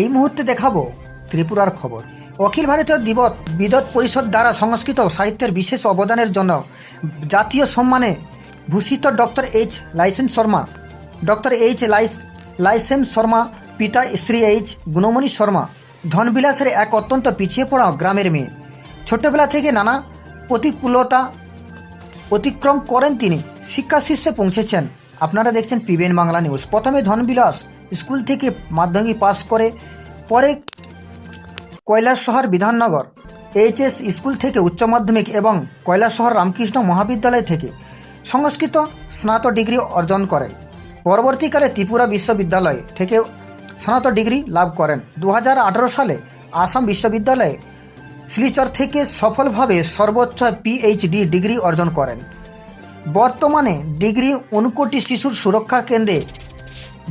এই মুহূর্তে দেখাবো ত্রিপুরার খবর। অখিল ভারতীয় দিবস বিদত পরিষদ দ্বারা সংস্কৃত সাহিত্যের বিশেষ অবদানের জন্য জাতীয় সম্মানে ভূষিত ডক্টর এইচ লাইসেন্স শর্মা, ডক্টর এইচ লাইস লাইসেন্স শর্মা, পিতা শ্রী এইচ গুণমণি শর্মা, ধনবিলাসের এক অত্যন্ত পিছিয়ে পড়া গ্রামের মেয়ে। ছোটবেলা থেকে নানা প্রতিকূলতা অতিক্রম করেন তিনি। শিক্ষা শীর্ষে পৌঁছেছেন। আপনারা দেখছেন পিবিএন বাংলা নিউজ। প্রথমে ধনবিলাস স্কুল থেকে মাধ্যমিক পাস করে পরে কৈলাসহর বিধাননগর এইচএস স্কুল থেকে উচ্চ মাধ্যমিক এবং কৈলাসহর রামকৃষ্ণ মহাবিদ্যালয় থেকে সংস্কৃত স্নাতক ডিগ্রি অর্জন করেন। পরবর্তীকালে ত্রিপুরা বিশ্ববিদ্যালয় থেকে স্নাতক ডিগ্রি লাভ করেন। দু হাজার আঠেরো সালে আসাম বিশ্ববিদ্যালয়ে শিলিচর থেকে সফলভাবে সর্বোচ্চ পিএইচডি ডিগ্রি অর্জন করেন। বর্তমানে ডিগ্রি উনকোটি শিশুর সুরক্ষা কেন্দ্রে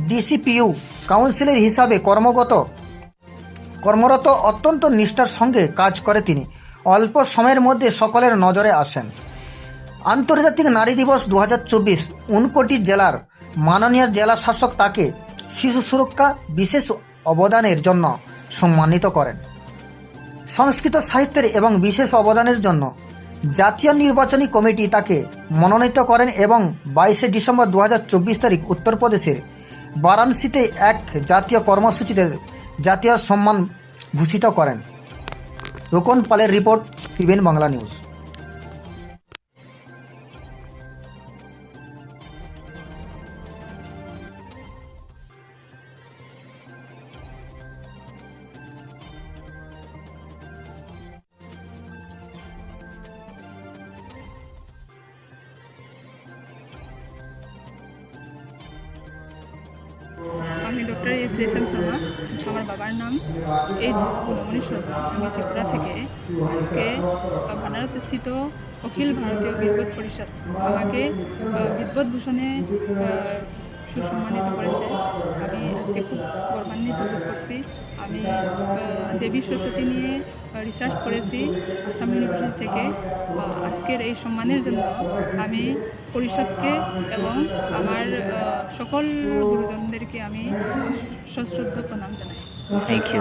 ডিসিপিইউ কাউন্সিলর হিসাবে কর্মগত। কর্মরত অত্যন্ত নিষ্ঠার সঙ্গে কাজ করে তিনি। অল্প সময়ের মধ্যে সকলের নজরে আসেন। আন্তর্জাতিক নারী দিবস দু হাজার চব্বিশ উনকোটি জেলার মাননীয় জেলা শাসক তাকে শিশু সুরক্ষা বিশেষ অবদানের জন্য সম্মানিত করেন। সংস্কৃত সাহিত্যের এবং বিশেষ অবদানের জন্য জাতীয় নির্বাচনী কমিটি তাকে মনোনীত করেন এবং বাইশে ডিসেম্বর দু হাজার চব্বিশ তারিখ উত্তরপ্রদেশের বারাণসীতে এক জাতীয় কর্মসূচিতে জাতীয় সম্মান ভূষিত করেন। রোকন পালের রিপোর্ট টিভেন বাংলা নিউজ। আমি ডক্টর এস লেসম শর্মা আমার বাবার নাম এইচ গুণমণি শর্মা আমি ত্রিপুরা থেকে। আজকে বানারস স্থিত অখিল ভারতীয় বিদ্যুৎ পরিষদ আমাকে বিদ্যুৎ ভূষণে সুসম্মানিত করেছে আমি আজকে খুব গৌরবান্বিত বোধ করছি। আমি দেবী সরস্বতী নিয়ে রিসার্চ করেছি আসাম ইউনিভার্সিটি থেকে। আজকের এই সম্মানের জন্য আমি পরিষদকে এবং আমার সকল গুরুজনদেরকে আমি সশ্রদ্ধ প্রণাম জানাই। Thank you.